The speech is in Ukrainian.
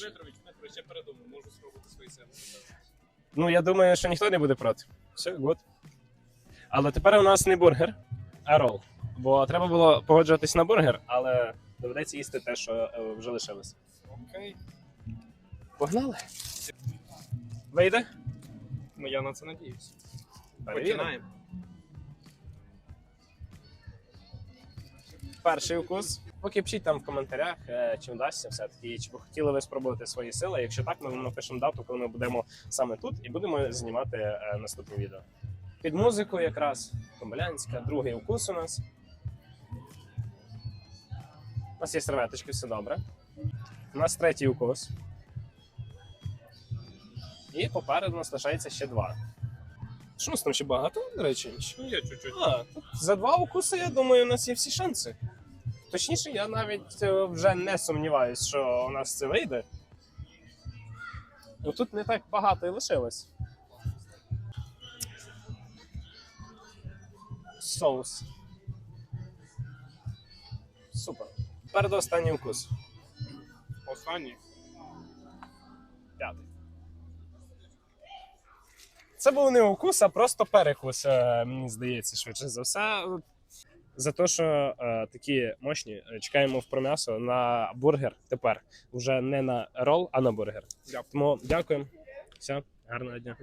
Дмитрович, Дмитрович, я передумав, можу спробувати свої сили. Ну, я думаю, що ніхто не буде проти. Все, гуд. Але тепер у нас не бургер, а рол. Бо треба було погоджуватись на бургер, але доведеться їсти те, що е, вже лишилось. Окей. Погнали. Вийде? Ну я на це надіюсь. Перевіримо. Починаємо. Перший укус. Поки пишіть там в коментарях, е, чи вдасться все-таки, чи б хотіли ви спробувати свої сили. Якщо так, ми вам напишемо дату, коли ми будемо саме тут, і будемо знімати е, наступне відео. Під музику якраз Комелянська, другий укус у нас. У нас є серветочки, все добре. У нас третій укус. І попереду у нас лишається ще два. Що у нас там ще багато, до речі? Ну чуть-чуть. а, за два укуси, я думаю, у нас є всі шанси. Точніше, я навіть е, вже не сумніваюсь, що у нас це вийде. Ну тут не так багато і лишилось. Соус. Супер. Передостанній укус. Останній. П'ятий. Це був не укус, а просто перекус, е, мені здається, швидше за все. За те, що е, такі мощні, е, чекаємо в пром'ясо на бургер тепер. Вже не на рол, а на бургер. Дякую. Тому дякуємо. Все, гарного дня.